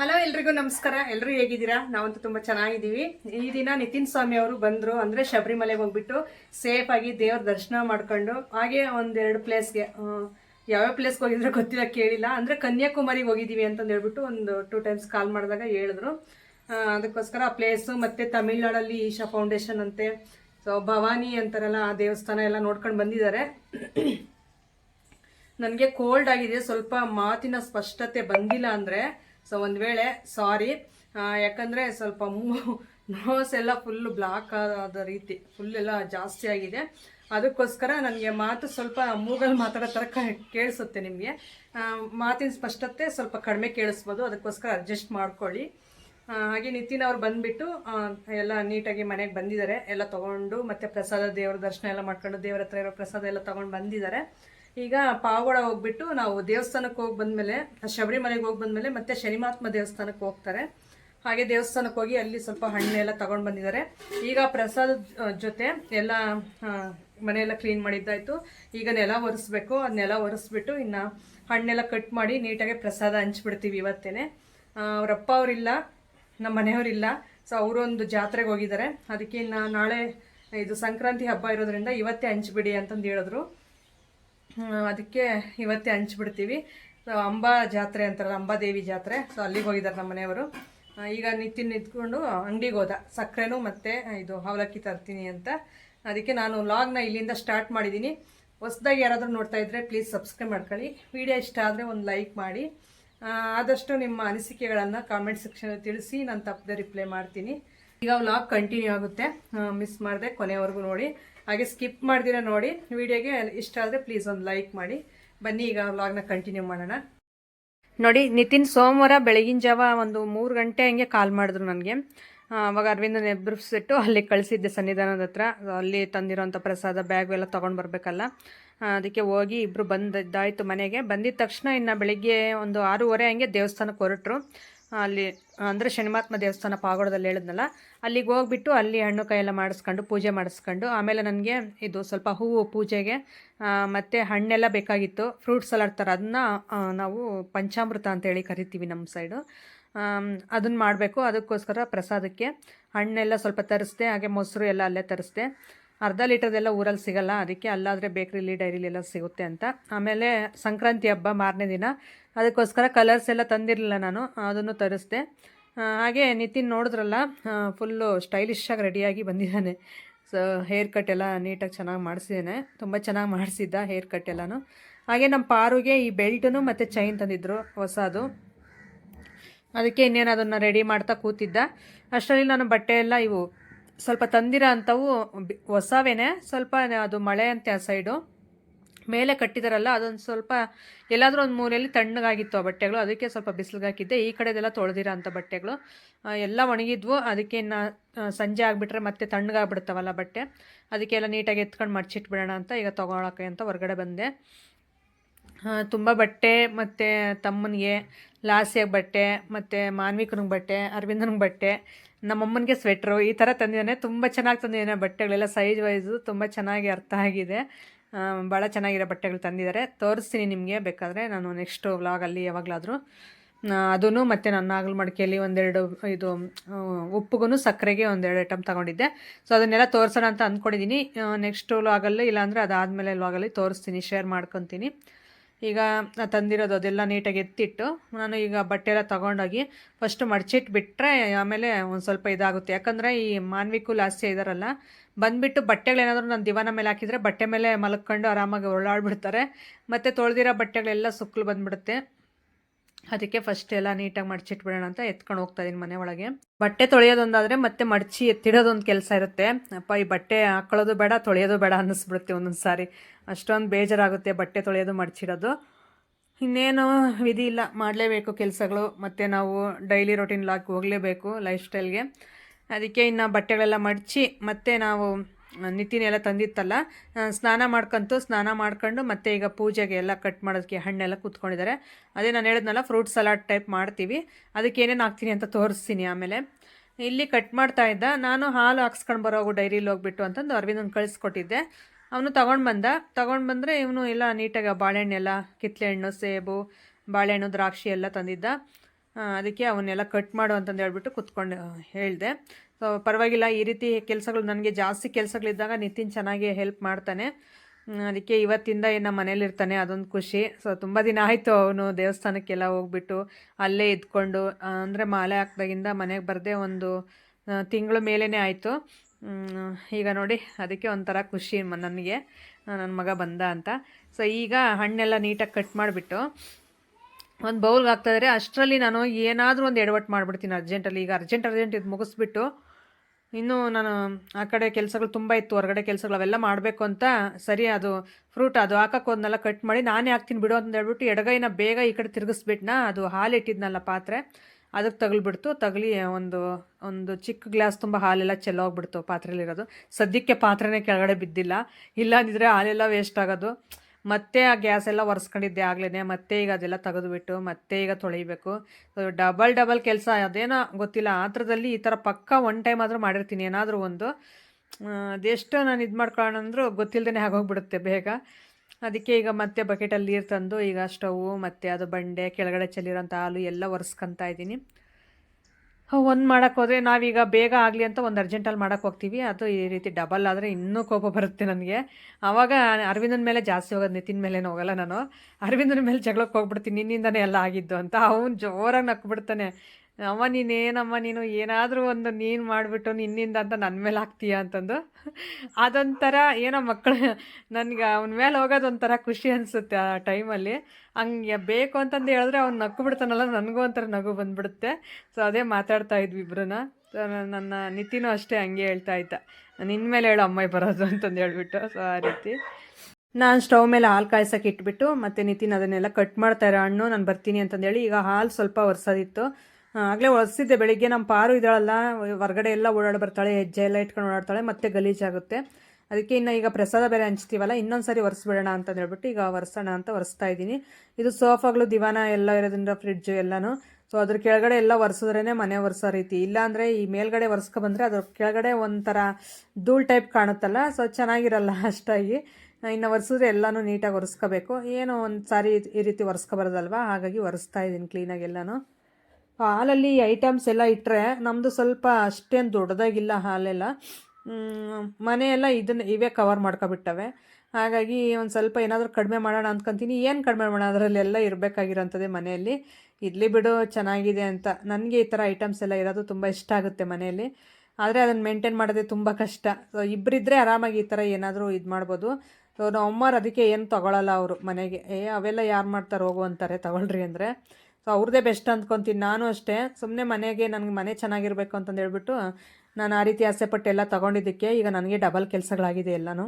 Hello ಎಲ್ರಿಗೂ ನಮಸ್ಕಾರ. ಎಲ್ಲರೂ ಹೇಗಿದ್ದೀರಾ? ನಾವಂತೂ ತುಂಬಾ ಚೆನ್ನಾಗಿದ್ದೀವಿ. ಈ ದಿನ ನಿತಿನ್ ಸ್ವಾಮಿ ಅವರು ಬಂದ್ರು ಅಂದ್ರೆ ಶಬರಿಮಲೆಗೆ ಹೋಗ್ಬಿಟ್ಟು ಸೇಫ್ ಆಗಿ ದೇವ್ರ ದರ್ಶನ ಮಾಡ್ಕೊಂಡು, ಹಾಗೆ ಒಂದೆರಡು ಪ್ಲೇಸ್ಗೆ ಯಾವ್ಯಾವ ಪ್ಲೇಸ್ಗೆ ಹೋಗಿದ್ರು ಗೊತ್ತಿಲ್ಲ, ಕೇಳಿಲ್ಲ. ಅಂದ್ರೆ ಕನ್ಯಾಕುಮಾರಿಗೆ ಹೋಗಿದ್ದೀವಿ ಅಂತಂದು ಹೇಳ್ಬಿಟ್ಟು ಒಂದು ಟೂ ಟೈಮ್ಸ್ ಕಾಲ್ ಮಾಡಿದಾಗ ಹೇಳಿದ್ರು. ಅದಕ್ಕೋಸ್ಕರ ಆ ಪ್ಲೇಸು ಮತ್ತೆ ತಮಿಳ್ನಾಡಲ್ಲಿ ಈಶಾ ಫೌಂಡೇಶನ್ ಅಂತೆ ಸೊ ಭವಾನಿ ಅಂತಾರಲ್ಲ, ಆ ದೇವಸ್ಥಾನ ಎಲ್ಲ ನೋಡ್ಕೊಂಡು ಬಂದಿದ್ದಾರೆ. ನನಗೆ ಕೋಲ್ಡ್ ಆಗಿದೆ. ಸ್ವಲ್ಪ ಮಾತಿನ ಸ್ಪಷ್ಟತೆ ಬಂದಿಲ್ಲ ಅಂದರೆ ಸೊ ಒಂದು ವೇಳೆ ಸಾರಿ ಯಾಕಂದರೆ ಸ್ವಲ್ಪ ಮೂ ನೋಸ್ ಎಲ್ಲ ಫುಲ್ ಬ್ಲಾಕ್ ಆದ ರೀತಿ ಫುಲ್ ಎಲ್ಲ ಜಾಸ್ತಿ ಆಗಿದೆ. ಅದಕ್ಕೋಸ್ಕರ ನನಗೆ ಮಾತು ಸ್ವಲ್ಪ ಮೂಗಲ್ಲಿ ಮಾತಾಡೋ ಥರ ಕೇಳಿಸುತ್ತೆ ನಿಮಗೆ. ಮಾತಿನ ಸ್ಪಷ್ಟತೆ ಸ್ವಲ್ಪ ಕಡಿಮೆ ಕೇಳಿಸ್ಬೋದು. ಅದಕ್ಕೋಸ್ಕರ ಅಡ್ಜಸ್ಟ್ ಮಾಡ್ಕೊಳ್ಳಿ. ಹಾಗೆ ನಿತಿನ್ ಅವ್ರು ಬಂದ್ಬಿಟ್ಟು ಎಲ್ಲ ನೀಟಾಗಿ ಮನೆಗೆ ಬಂದಿದ್ದಾರೆ. ಎಲ್ಲ ತಗೊಂಡು ಮತ್ತೆ ಪ್ರಸಾದ ದೇವರ ದರ್ಶನ ಎಲ್ಲ ಮಾಡ್ಕೊಂಡು ದೇವರ ಹತ್ರ ಇರೋ ಪ್ರಸಾದ ಎಲ್ಲ ತಗೊಂಡು ಬಂದಿದ್ದಾರೆ. ಈಗ ಪಾವಗಡ ಹೋಗ್ಬಿಟ್ಟು ನಾವು ದೇವಸ್ಥಾನಕ್ಕೆ ಹೋಗಿ ಬಂದ್ಮೇಲೆ, ಶಬರಿಮಲೆಗೆ ಹೋಗಿ ಬಂದ್ಮೇಲೆ ಮತ್ತೆ ಶನಿಮಾತ್ಮ ದೇವಸ್ಥಾನಕ್ಕೆ ಹೋಗ್ತಾರೆ. ಹಾಗೆ ದೇವಸ್ಥಾನಕ್ಕೆ ಹೋಗಿ ಅಲ್ಲಿ ಸ್ವಲ್ಪ ಹಣ್ಣೆಲ್ಲ ತಗೊಂಡು ಬಂದಿದ್ದಾರೆ. ಈಗ ಪ್ರಸಾದ ಜೊತೆ ಎಲ್ಲ ಮನೆಯೆಲ್ಲ ಕ್ಲೀನ್ ಮಾಡಿದ್ದಾಯಿತು. ಈಗ ನೆಲ ಒರೆಸ್ಬೇಕು. ಅದು ನೆಲ ಒರೆಸ್ಬಿಟ್ಟು ಇನ್ನು ಹಣ್ಣೆಲ್ಲ ಕಟ್ ಮಾಡಿ ನೀಟಾಗಿ ಪ್ರಸಾದ ಹಂಚ್ಬಿಡ್ತೀವಿ ಇವತ್ತೇನೆ. ಅವರಪ್ಪ ಅವರಿಲ್ಲ, ನಮ್ಮ ಮನೆಯವರಿಲ್ಲ. ಸೊ ಅವರೊಂದು ಜಾತ್ರೆಗೆ ಹೋಗಿದ್ದಾರೆ. ಅದಕ್ಕೆ ನಾಳೆ ಇದು ಸಂಕ್ರಾಂತಿ ಹಬ್ಬ ಇರೋದ್ರಿಂದ ಇವತ್ತೇ ಹಂಚ್ಬಿಡಿ ಅಂತಂದು ಹೇಳಿದ್ರು. ಅದಕ್ಕೆ ಇವತ್ತೇ ಹಂಚ್ಬಿಡ್ತೀವಿ. ಸೊ ಅಂಬಾ ಜಾತ್ರೆ ಅಂತಾರಲ್ಲ ಅಂಬಾದೇವಿ ಜಾತ್ರೆ. ಸೊ ಅಲ್ಲಿಗೆ ಹೋಗಿದ್ದಾರೆ ನಮ್ಮ ಮನೆಯವರು. ಈಗ ನಿತಿನ್ ನಿಂತ್ಕೊಂಡು ಅಂಗಡಿಗೆ ಹೋದ. ಸಕ್ಕರೆನೂ ಮತ್ತು ಇದು ಅವಲಕ್ಕಿ ತರ್ತೀನಿ ಅಂತ. ಅದಕ್ಕೆ ನಾನು ಲಾಗ್ನ ಇಲ್ಲಿಂದ ಸ್ಟಾರ್ಟ್ ಮಾಡಿದ್ದೀನಿ ಹೊಸ್ದಾಗಿ ಯಾರಾದರೂ ನೋಡ್ತಾ ಇದ್ದರೆ ಪ್ಲೀಸ್ ಸಬ್ಸ್ಕ್ರೈಬ್ ಮಾಡ್ಕೊಳ್ಳಿ. ವಿಡಿಯೋ ಇಷ್ಟ ಆದರೆ ಒಂದು ಲೈಕ್ ಮಾಡಿ. ಆದಷ್ಟು ನಿಮ್ಮ ಅನಿಸಿಕೆಗಳನ್ನು ಕಾಮೆಂಟ್ ಸೆಕ್ಷನ್ ತಿಳಿಸಿ, ನಾನು ತಪ್ಪದೆ ರಿಪ್ಲೈ ಮಾಡ್ತೀನಿ. ಈಗ ವ್ಲಾಗ್ ಕಂಟಿನ್ಯೂ ಆಗುತ್ತೆ. ಮಿಸ್ ಮಾಡಿದೆ ಕೊನೆವರೆಗೂ ನೋಡಿ. ಹಾಗೆ ಸ್ಕಿಪ್ ಮಾಡ್ದಿರ ನೋಡಿ. ವಿಡಿಯೋಗೆ ಇಷ್ಟ ಆದರೆ ಪ್ಲೀಸ್ ಒಂದು ಲೈಕ್ ಮಾಡಿ. ಬನ್ನಿ, ಈಗ ವ್ಲಾಗ್ನ ಕಂಟಿನ್ಯೂ ಮಾಡೋಣ. ನೋಡಿ, ನಿತಿನ್ ಸೋಮವಾರ ಬೆಳಗಿನ ಜಾವ ಒಂದು ಮೂರು ಗಂಟೆ ಹಂಗೆ ಕಾಲ್ ಮಾಡಿದ್ರು ನನಗೆ. ಅವಾಗ ಅರವಿಂದನ ಎಬ್ಬರಿಸಿಟ್ಟು ಅಲ್ಲಿ ಕಳಿಸಿದ್ದೆ ಸನ್ನಿಧಾನದ ಹತ್ರ. ಅಲ್ಲಿ ತಂದಿರೋಂಥ ಪ್ರಸಾದ ಬ್ಯಾಗ್ ಎಲ್ಲ ತೊಗೊಂಡು ಬರಬೇಕಲ್ಲ. ಅದಕ್ಕೆ ಹೋಗಿ ಇಬ್ಬರು ಬಂದಿದ್ದಾಯಿತು ಮನೆಗೆ. ಬಂದಿದ ತಕ್ಷಣ ಇನ್ನು ಬೆಳಿಗ್ಗೆ ಒಂದು ಆರೂವರೆ ಹಂಗೆ ದೇವಸ್ಥಾನಕ್ಕೆ ಹೊರಟರು. ಅಲ್ಲಿ, ಅಂದರೆ ಶನಿಮಾತ್ಮ ದೇವಸ್ಥಾನ ಪಾಗೋಡದಲ್ಲಿ ಹೇಳಿದ್ನಲ್ಲ, ಅಲ್ಲಿಗೆ ಹೋಗ್ಬಿಟ್ಟು ಅಲ್ಲಿ ಹಣ್ಣು ಕೈಯೆಲ್ಲ ಮಾಡಿಸ್ಕೊಂಡು, ಪೂಜೆ ಮಾಡಿಸ್ಕೊಂಡು, ಆಮೇಲೆ ನನಗೆ ಇದು ಸ್ವಲ್ಪ ಹೂವು ಪೂಜೆಗೆ ಮತ್ತು ಹಣ್ಣೆಲ್ಲ ಬೇಕಾಗಿತ್ತು, ಫ್ರೂಟ್ ಸಲಾಡ್ ಥರ ಅದನ್ನ ನಾವು ಪಂಚಾಮೃತ ಅಂತೇಳಿ ಕರಿತೀವಿ ನಮ್ಮ ಸೈಡು. ಅದನ್ನು ಮಾಡಬೇಕು, ಅದಕ್ಕೋಸ್ಕರ ಪ್ರಸಾದಕ್ಕೆ ಹಣ್ಣೆಲ್ಲ ಸ್ವಲ್ಪ ತರಿಸ್ದೆ, ಹಾಗೆ ಮೊಸರು ಎಲ್ಲ ಅಲ್ಲೇ ತರಿಸ್ದೆ. ಅರ್ಧ ಲೀಟರ್ದೆಲ್ಲ ಊರಲ್ಲಿ ಸಿಗಲ್ಲ, ಅದಕ್ಕೆ ಅಲ್ಲಾದರೆ ಬೇಕ್ರಿಲಿ, ಡೈರಿಲಿ ಎಲ್ಲ ಸಿಗುತ್ತೆ ಅಂತ. ಆಮೇಲೆ ಸಂಕ್ರಾಂತಿ ಹಬ್ಬ ಮಾರನೇ ದಿನ. ಅದಕ್ಕೋಸ್ಕರ ಕಲರ್ಸ್ ಎಲ್ಲ ತಂದಿರಲಿಲ್ಲ ನಾನು, ಅದನ್ನು ತರಿಸ್ದೆ. ಹಾಗೆ ನಿತಿನ್ ನೋಡಿದ್ರಲ್ಲ ಫುಲ್ಲು ಸ್ಟೈಲಿಶಾಗಿ ರೆಡಿಯಾಗಿ ಬಂದಿದ್ದಾನೆ. ಸೊ ಹೇರ್ ಕಟ್ ಎಲ್ಲ ನೀಟಾಗಿ ಚೆನ್ನಾಗಿ ಮಾಡಿಸಿದ್ದಾನೆ. ತುಂಬ ಚೆನ್ನಾಗಿ ಮಾಡಿಸಿದ್ದ ಹೇರ್ ಕಟ್ ಎಲ್ಲಾನು. ಹಾಗೆ ನಮ್ಮ ಪಾರುಗೆ ಈ ಬೆಲ್ಟನ್ನು ಮತ್ತು ಚೈನ್ ತಂದಿದ್ದರು ಹೊಸದು. ಅದಕ್ಕೆ ಇನ್ನೇನು ಅದನ್ನು ರೆಡಿ ಮಾಡ್ತಾ ಕೂತಿದ್ದ. ಅಷ್ಟರಲ್ಲಿ ನಾನು ಬಟ್ಟೆ ಎಲ್ಲ ಇವು ಸ್ವಲ್ಪ ತಂದಿರೋ ಅಂಥವು ಹೊಸವೇನೆ, ಸ್ವಲ್ಪ ಅದು ಮಳೆ ಅಂತೆ ಆ ಸೈಡು. ಮೇಲೆ ಕಟ್ಟಿದಾರಲ್ಲ, ಅದೊಂದು ಸ್ವಲ್ಪ ಎಲ್ಲಾದರೂ ಒಂದು ಮೂಲೆಯಲ್ಲಿ ತಣ್ಣಗಾಗಿತ್ತು ಆ ಬಟ್ಟೆಗಳು. ಅದಕ್ಕೆ ಸ್ವಲ್ಪ ಬಿಸಿಲಿಗೆ ಹಾಕಿದ್ದೆ. ಈ ಕಡೆದೆಲ್ಲ ತೊಳೆದಿರೋ ಅಂಥ ಬಟ್ಟೆಗಳು. ಎಲ್ಲ ಒಣಗಿದ್ವು. ಅದಕ್ಕೆ ಇನ್ನು ಸಂಜೆ ಆಗಿಬಿಟ್ರೆ ಮತ್ತೆ ತಣ್ಣಗಾಗ್ಬಿಡ್ತಾವಲ್ಲ ಬಟ್ಟೆ. ಅದಕ್ಕೆಲ್ಲ ನೀಟಾಗಿ ಎತ್ಕೊಂಡು ಮಡ್ಚಿಟ್ಬಿಡೋಣ ಅಂತ ಈಗ ತೊಗೊಳಕ್ಕೆ ಅಂತ ಹೊರಗಡೆ ಬಂದೆ. ತುಂಬ ಬಟ್ಟೆ ಮತ್ತು ತಮ್ಮನಿಗೆ ಲಾಸ್ಯಾಗ ಬಟ್ಟೆ, ಮತ್ತು ಮಾನ್ವಿಕನಿಗೆ ಬಟ್ಟೆ, ಅರವಿಂದನಿಗೆ ಬಟ್ಟೆ, ನಮ್ಮಮ್ಮನಿಗೆ ಸ್ವೆಟ್ರು ಈ ಥರ ತಂದಿದ್ದಾನೆ. ತುಂಬ ಚೆನ್ನಾಗಿ ತಂದಿದ್ದಾನೆ ಬಟ್ಟೆಗಳೆಲ್ಲ ಸೈಜ್ ವೈಸು ತುಂಬ ಚೆನ್ನಾಗಿ ಅರ್ಥ ಆಗಿದೆ. ಭಾಳ ಚೆನ್ನಾಗಿರೋ ಬಟ್ಟೆಗಳು ತಂದಿದ್ದಾರೆ. ತೋರಿಸ್ತೀನಿ ನಿಮಗೆ, ಬೇಕಾದರೆ ನಾನು ನೆಕ್ಸ್ಟ್ ವ್ಲಾಗಲ್ಲಿ ಯಾವಾಗಲಾದರೂ. ಅದೂ ಮತ್ತು ನನ್ನ ಆಗಲು ಮಡಿಕೆಯಲ್ಲಿ ಒಂದೆರಡು ಇದು ಉಪ್ಪುಗೂ ಸಕ್ಕರೆಗೆ ಒಂದೆರಡು ಐಟಮ್ ತೊಗೊಂಡಿದ್ದೆ. ಸೊ ಅದನ್ನೆಲ್ಲ ತೋರಿಸೋಣ ಅಂತ ಅಂದ್ಕೊಂಡಿದ್ದೀನಿ ನೆಕ್ಸ್ಟ್ ವ್ಲಾಗಲ್ಲಿ ಇಲ್ಲಾಂದರೆ ಅದಾದಮೇಲೆ ವ್ಲಾಗಲ್ಲಿ ತೋರಿಸ್ತೀನಿ ಶೇರ್ ಮಾಡ್ಕೊತೀನಿ. ಈಗ ತಂದಿರೋದು ಅದೆಲ್ಲ ನೀಟಾಗಿ ಎತ್ತಿಟ್ಟು ನಾನು ಈಗ ಬಟ್ಟೆ ಎಲ್ಲ ತೊಗೊಂಡೋಗಿ ಫಸ್ಟ್ ಮಡಚಿಟ್ಬಿಟ್ರೆ ಆಮೇಲೆ ಒಂದು ಸ್ವಲ್ಪ ಇದಾಗುತ್ತೆ. ಯಾಕಂದರೆ ಈ ಮಾನ್ವಿಕು ಲಾಸ್ಯ ಇದಾರಲ್ಲ, ಬಂದುಬಿಟ್ಟು ಬಟ್ಟೆಗಳೇನಾದರೂ ನಾನು ದಿವಾನ ಮೇಲೆ ಹಾಕಿದರೆ ಬಟ್ಟೆ ಮೇಲೆ ಮಲ್ಕೊಂಡು ಆರಾಮಾಗಿ ಓಡಾಡ್ಬಿಡ್ತಾರೆ. ಮತ್ತು ತೊಳೆದಿರೋ ಬಟ್ಟೆಗಳೆಲ್ಲ ಸುಕ್ಕಲು ಬಂದುಬಿಡುತ್ತೆ. ಅದಕ್ಕೆ ಫಸ್ಟ್ ಎಲ್ಲ ನೀಟಾಗಿ ಮಡಚಿಟ್ಬಿಡೋಣ ಅಂತ ಎತ್ಕೊಂಡು ಹೋಗ್ತಾ ಇದೀನಿ ಮನೆ ಒಳಗೆ. ಬಟ್ಟೆ ತೊಳೆಯೋದೊಂದಾದರೆ ಮತ್ತೆ ಮಡಚಿ ಎತ್ತಿಡೋದೊಂದು ಕೆಲಸ ಇರುತ್ತೆ. ಅಪ್ಪ, ಈ ಬಟ್ಟೆ ಹಾಕೊಳ್ಳೋದು ಬೇಡ, ತೊಳೆಯೋದು ಬೇಡ ಅನ್ನಿಸ್ಬಿಡುತ್ತೆ ಒಂದೊಂದು ಸಾರಿ ಅಷ್ಟೊಂದು ಬೇಜಾರಾಗುತ್ತೆ ಬಟ್ಟೆ ತೊಳೆಯೋದು, ಮಡಚಿಡೋದು. ಇನ್ನೇನು ವಿಧಿ ಇಲ್ಲ, ಮಾಡಲೇಬೇಕು ಕೆಲಸಗಳು. ಮತ್ತು ನಾವು ಡೈಲಿ ರೊಟೀನ್ ಲಾಕ್ ಹೋಗಲೇಬೇಕು ಲೈಫ್ ಸ್ಟೈಲ್ಗೆ ಅದಕ್ಕೆ ಇನ್ನು ಬಟ್ಟೆಗಳೆಲ್ಲ ಮಡಚಿ, ಮತ್ತೆ ನಾವು ನಿತಿನ್ ಎಲ್ಲ ತಂದಿತ್ತಲ್ಲ. ಸ್ನಾನ ಮಾಡ್ಕೊಂತು, ಸ್ನಾನ ಮಾಡ್ಕೊಂಡು ಮತ್ತೆ ಈಗ ಪೂಜೆಗೆ ಎಲ್ಲ ಕಟ್ ಮಾಡೋದಕ್ಕೆ ಹಣ್ಣೆಲ್ಲ ಕೂತ್ಕೊಂಡಿದ್ದಾರೆ. ಅದೇ ನಾನು ಹೇಳಿದ್ನಲ್ಲ ಫ್ರೂಟ್ ಸಲಾಡ್ ಟೈಪ್ ಮಾಡ್ತೀವಿ. ಅದಕ್ಕೆ ಏನೇನು ಹಾಕ್ತೀನಿ ಅಂತ ತೋರಿಸ್ತೀನಿ ಆಮೇಲೆ. ಇಲ್ಲಿ ಕಟ್ ಮಾಡ್ತಾ ಇದ್ದ. ನಾನು ಹಾಲು ಹಾಕ್ಸ್ಕೊಂಡು ಬರೋಗು ಡೈರಿಲಿ ಹೋಗ್ಬಿಟ್ಟು ಅಂತಂದು ಅರವಿಂದನ್ ಕಳಿಸ್ಕೊಟ್ಟಿದ್ದೆ. ಅವನು ತೊಗೊಂಡು ಬಂದ. ತೊಗೊಂಡು ಬಂದರೆ ಇವನು ಎಲ್ಲ ನೀಟಾಗಿ ಬಾಳೆಹಣ್ಣೆಲ್ಲ, ಕಿತ್ಲೆ ಹಣ್ಣು, ಸೇಬು, ಬಾಳೆಹಣ್ಣು, ದ್ರಾಕ್ಷಿ ಎಲ್ಲ ತಂದಿದ್ದ. ಅದಕ್ಕೆ ಅವನ್ನೆಲ್ಲ ಕಟ್ ಮಾಡು ಅಂತಂದು ಹೇಳ್ಬಿಟ್ಟು ಕುತ್ಕೊಂಡು ಹೇಳಿದೆ. ಸೊ ಪರವಾಗಿಲ್ಲ, ಈ ರೀತಿ ಕೆಲಸಗಳು ನನಗೆ ಜಾಸ್ತಿ ಕೆಲಸಗಳಿದ್ದಾಗ ನಿತಿನ್ ಚೆನ್ನಾಗಿ ಹೆಲ್ಪ್ ಮಾಡ್ತಾನೆ. ಅದಕ್ಕೆ ಇವತ್ತಿಂದ ಏನು ನಮ್ಮ ಮನೇಲಿರ್ತಾನೆ ಅದೊಂದು ಖುಷಿ. ಸೊ ತುಂಬ ದಿನ ಆಯಿತು ಅವನು ದೇವಸ್ಥಾನಕ್ಕೆಲ್ಲ ಹೋಗ್ಬಿಟ್ಟು ಅಲ್ಲೇ ಇದ್ಕೊಂಡು ಅಂದರೆ ಮಾಲೆ ಹಾಕ್ದಾಗಿಂದ ಮನೆಗೆ ಬರದೆ ಒಂದು ತಿಂಗಳ ಮೇಲೇ ಆಯಿತು. ಈಗ ನೋಡಿ, ಅದಕ್ಕೆ ಒಂಥರ ಖುಷಿ ನನಗೆ ನನ್ನ ಮಗ ಬಂದ ಅಂತ. ಸೊ ಈಗ ಹಣ್ಣೆಲ್ಲ ನೀಟಾಗಿ ಕಟ್ ಮಾಡಿಬಿಟ್ಟು ಒಂದು ಬೌಲ್ಗೆ ಹಾಕ್ತಾಯಿದ್ರೆ ಅಷ್ಟರಲ್ಲಿ ನಾನು ಏನಾದರೂ ಒಂದು ಎಡವಟ್ಟು ಮಾಡಿಬಿಡ್ತೀನಿ ಅರ್ಜೆಂಟಲ್ಲಿ. ಈಗ ಅರ್ಜೆಂಟ್ ಅರ್ಜೆಂಟ್ ಇದು ಮುಗಿಸ್ಬಿಟ್ಟು ಇನ್ನೂ ನಾನು ಆ ಕಡೆ ಕೆಲಸಗಳು ತುಂಬ ಇತ್ತು. ಹೊರಗಡೆ ಕೆಲಸಗಳು ಅವೆಲ್ಲ ಮಾಡಬೇಕು ಅಂತ ಸರಿ ಅದು ಫ್ರೂಟ್ ಅದು ಹಾಕಕ್ಕೆ ಹೋದ್ನೆಲ್ಲ ಕಟ್ ಮಾಡಿ ನಾನೇ ಹಾಕ್ತೀನಿ ಬಿಡು ಅಂತ ಹೇಳ್ಬಿಟ್ಟು ಎಡಗೈನ ಬೇಗ ಈ ಕಡೆ ತಿರುಗಿಸ್ಬಿಟ್ನ, ಅದು ಹಾಲು ಇಟ್ಟಿದ್ನಲ್ಲ ಪಾತ್ರೆ ಅದಕ್ಕೆ ತಗಲ್ಬಿಡ್ತು. ತಗಲಿ ಒಂದು ಒಂದು ಚಿಕ್ಕ ಗ್ಲಾಸ್ ತುಂಬ ಹಾಲೆಲ್ಲ ಚೆಲ್ಲೋಗ್ಬಿಡ್ತು ಪಾತ್ರೆಲಿರೋದು. ಸದ್ಯಕ್ಕೆ ಪಾತ್ರೆನೇ ಕೆಳಗಡೆ ಬಿದ್ದಿಲ್ಲ. ಇಲ್ಲ ಅಂದಿದ್ರೆ ಹಾಲೆಲ್ಲ ವೇಸ್ಟ್ ಆಗೋದು. ಮತ್ತೆ ಆ ಗ್ಯಾಸ್ ಎಲ್ಲ ಒರೆಸ್ಕೊಂಡಿದ್ದೆ ಆಗ್ಲೇ ಮತ್ತೆ ಈಗ ಅದೆಲ್ಲ ತೆಗೆದುಬಿಟ್ಟು ಮತ್ತೆ ಈಗ ತೊಳಿಬೇಕು ಡಬಲ್ ಡಬಲ್ ಕೆಲಸ, ಅದೇನೋ ಗೊತ್ತಿಲ್ಲ ಆ ಈ ಥರ ಪಕ್ಕ ಒನ್ ಟೈಮ್ ಆದರೂ ಮಾಡಿರ್ತೀನಿ, ಏನಾದರೂ ಒಂದು. ಅದೆಷ್ಟು ನಾನು ಇದು ಮಾಡ್ಕೊಳ್ಳೋಣ ಅಂದರೂ ಗೊತ್ತಿಲ್ಲದೇ ಆಗೋಗ್ಬಿಡುತ್ತೆ ಬೇಗ. ಅದಕ್ಕೆ ಈಗ ಮತ್ತೆ ಬಕೆಟಲ್ಲಿ ನೀರು ತಂದು, ಈಗ ಸ್ಟವ್ ಮತ್ತು ಅದು ಬಂಡೆ, ಕೆಳಗಡೆ ಚೆಲ್ಲಿರೋಂಥ ಹಾಲು ಎಲ್ಲ ಒರೆಸ್ಕೊತಾ ಇದ್ದೀನಿ. ಒಂದು ಮಾಡೋಕ್ಕೆ ಹೋದರೆ ನಾವೀಗ ಬೇಗ ಆಗಲಿ ಅಂತ ಒಂದು ಅರ್ಜೆಂಟಲ್ಲಿ ಮಾಡೋಕ್ಕೆ ಹೋಗ್ತೀವಿ. ಅದು ಈ ರೀತಿ ಡಬಲ್ ಆದರೆ ಇನ್ನೂ ಕೋಪ ಬರುತ್ತೆ ನನಗೆ. ಆವಾಗ ಅರವಿಂದನ ಮೇಲೆ ಜಾಸ್ತಿ ಹೋಗೋದು ನಿತಿನ್ ಮೇಲೆ ಹೋಗಲ್ಲ ನಾನು. ಅರವಿಂದನ ಮೇಲೆ ಜಗಳಕ್ಕೆ ಹೋಗ್ಬಿಡ್ತೀನಿ, ನಿನ್ನಿಂದನೇ ಎಲ್ಲ ಆಗಿದ್ದು ಅಂತ. ಅವನು ಜೋರಾಗಿ ನಕ್ಬಿಡ್ತಾನೆ. ಅಮ್ಮ ನೀನೇನಮ್ಮ ನೀನು ಏನಾದರೂ ಒಂದು ನೀನು ಮಾಡಿಬಿಟ್ಟು ನಿನ್ನಿಂದ ಅಂತ ನನ್ನ ಮೇಲೆ ಹಾಕ್ತೀಯ ಅಂತಂದು. ಅದೊಂಥರ ಏನೋ ಮಕ್ಕಳು ನನಗೆ ಅವನ ಮೇಲೆ ಹೋಗೋದೊಂಥರ ಖುಷಿ ಅನಿಸುತ್ತೆ ಆ ಟೈಮಲ್ಲಿ. ಹಂಗೆ ಬೇಕು ಅಂತಂದು ಹೇಳಿದ್ರೆ ಅವ್ನು ನಕ್ಕು ಬಿಡ್ತಾನಲ್ಲ ನನಗೂ ಒಂಥರ ನಗು ಬಂದ್ಬಿಡುತ್ತೆ. ಸೊ ಅದೇ ಮಾತಾಡ್ತಾ ಇದ್ವಿ ಇಬ್ಬರನ್ನ ಸೊ ನನ್ನ ನಿತಿನೂ ಅಷ್ಟೇ ಹಂಗೆ ಹೇಳ್ತಾ ಇದ್ದ. ನಿನ್ನ ಮೇಲೆ ಹೇಳು ಅಮ್ಮಾಯಿ ಬರೋದು ಅಂತಂದು ಹೇಳ್ಬಿಟ್ಟು. ಸೊ ಆ ರೀತಿ. ನಾನು ಸ್ಟವ್ ಮೇಲೆ ಹಾಲು ಕಾಯ್ಸಕ್ಕೆ ಇಟ್ಬಿಟ್ಟು ಮತ್ತು ನಿತಿನ್ ಅದನ್ನೆಲ್ಲ ಕಟ್ ಮಾಡ್ತಾ ಇರೋ ಹಣ್ಣು ನಾನು ಬರ್ತೀನಿ ಅಂತಂದೇಳಿ ಈಗ ಹಾಲು ಸ್ವಲ್ಪ ಒರೆಸೋದಿತ್ತು. ಆಗಲೇ ಒರೆಸಿದ್ದೆ ಬೆಳಿಗ್ಗೆ ನಮ್ಮ ಪಾರು ಇದ್ದಾಳಲ್ಲ, ಹೊರಗಡೆ ಎಲ್ಲ ಓಡಾಡಿ ಬರ್ತಾಳೆ, ಹೆಜ್ಜೆ ಎಲ್ಲ ಇಟ್ಕೊಂಡು ಓಡಾಡ್ತಾಳೆ, ಮತ್ತೆ ಗಲೀಜಾಗುತ್ತೆ ಅದಕ್ಕೆ ಇನ್ನು ಈಗ ಪ್ರಸಾದ ಬೇರೆ ಹಂಚ್ತೀವಲ್ಲ ಇನ್ನೊಂದು ಸಾರಿ ಒರೆಸ್ಬಿಡೋಣ ಅಂತ ಹೇಳ್ಬಿಟ್ಟು ಈಗ ಒರೆಸೋಣ ಅಂತ ಒರೆಸ್ತಾ ಇದ್ದೀನಿ. ಇದು ಸೋಫಾಗಳು ದಿವಾನ ಎಲ್ಲ ಇರೋದ್ರಿಂದ ಫ್ರಿಡ್ಜು ಎಲ್ಲನೂ. ಸೊ ಅದ್ರ ಕೆಳಗಡೆ ಎಲ್ಲ ಒರೆಸಿದ್ರೇ ಮನೆ ಒರೆಸೋ ರೀತಿ. ಇಲ್ಲಾಂದರೆ ಈ ಮೇಲ್ಗಡೆ ಒರೆಸ್ಕೊ ಬಂದರೆ ಅದ್ರ ಕೆಳಗಡೆ ಒಂಥರ ಧೂಳು ಟೈಪ್ ಕಾಣುತ್ತಲ್ಲ ಸೊ ಚೆನ್ನಾಗಿರಲ್ಲ ಅಷ್ಟಾಗಿ. ಇನ್ನು ಒರೆಸಿದ್ರೆ ಎಲ್ಲನೂ ನೀಟಾಗಿ ಒರೆಸ್ಕೋಬೇಕು. ಏನೋ ಒಂದು ಸಾರಿ ಈ ರೀತಿ ಒರೆಸ್ಕೊಬಾರ್ದಲ್ವಾ? ಹಾಗಾಗಿ ಒರೆಸ್ತಾ ಇದ್ದೀನಿ ಕ್ಲೀನಾಗಿ ಎಲ್ಲನೂ. ಹಾಲಲ್ಲಿ ಐಟಮ್ಸ್ ಎಲ್ಲ ಇಟ್ಟರೆ ನಮ್ಮದು ಸ್ವಲ್ಪ ಅಷ್ಟೇನು ದೊಡ್ಡದಾಗಿಲ್ಲ ಹಾಲೆಲ್ಲ. ಮನೆಯೆಲ್ಲ ಇದನ್ನು ಇವೇ ಕವರ್ ಮಾಡ್ಕೊಬಿಟ್ಟವೆ. ಹಾಗಾಗಿ ಒಂದು ಸ್ವಲ್ಪ ಏನಾದರೂ ಕಡಿಮೆ ಮಾಡೋಣ ಅಂದ್ಕೊಂತೀನಿ ಏನು ಕಡಿಮೆ ಮಾಡೋಣ? ಅದರಲ್ಲೆಲ್ಲ ಇರಬೇಕಾಗಿರೋಂಥದ್ದೇ ಮನೆಯಲ್ಲಿ. ಇಡ್ಲಿ ಬಿಡು, ಚೆನ್ನಾಗಿದೆ ಅಂತ. ನನಗೆ ಈ ಥರ ಐಟಮ್ಸ್ ಎಲ್ಲ ಇರೋದು ತುಂಬ ಇಷ್ಟ ಆಗುತ್ತೆ ಮನೆಯಲ್ಲಿ. ಆದರೆ ಅದನ್ನು ಮೇಂಟೈನ್ ಮಾಡೋದೇ ತುಂಬ ಕಷ್ಟ. ಸೊ ಇಬ್ಬರಿದ್ದರೆ ಆರಾಮಾಗಿ ಈ ಥರ ಏನಾದರೂ ಇದು ಮಾಡ್ಬೋದು. ಸೊ ನಮ್ಮ ಅಮ್ಮವ್ರು ಅದಕ್ಕೆ ಏನು ತೊಗೊಳಲ್ಲ ಅವರು ಮನೆಗೆ. ಏ, ಅವೆಲ್ಲ ಯಾರು ಮಾಡ್ತಾರೆ ಹೋಗು ಅಂತಾರೆ ತಗೊಳ್ರಿ ಅಂದರೆ. ಸೊ ಅವ್ರದ್ದೇ ಬೆಸ್ಟ್ ಅಂದ್ಕೊತೀನಿ. ನಾನು ಅಷ್ಟೇ. ಸುಮ್ಮನೆ ಮನೆಗೆ ನನಗೆ ಮನೆ ಚೆನ್ನಾಗಿರಬೇಕು ಅಂತಂದು ಹೇಳ್ಬಿಟ್ಟು ನಾನು ಆ ರೀತಿ ಆಸೆ ಪಟ್ಟು ಎಲ್ಲ ತೊಗೊಂಡಿದ್ದಕ್ಕೆ ಈಗ ನನಗೆ ಡಬಲ್ ಕೆಲಸಗಳಾಗಿದೆ ಎಲ್ಲನೂ.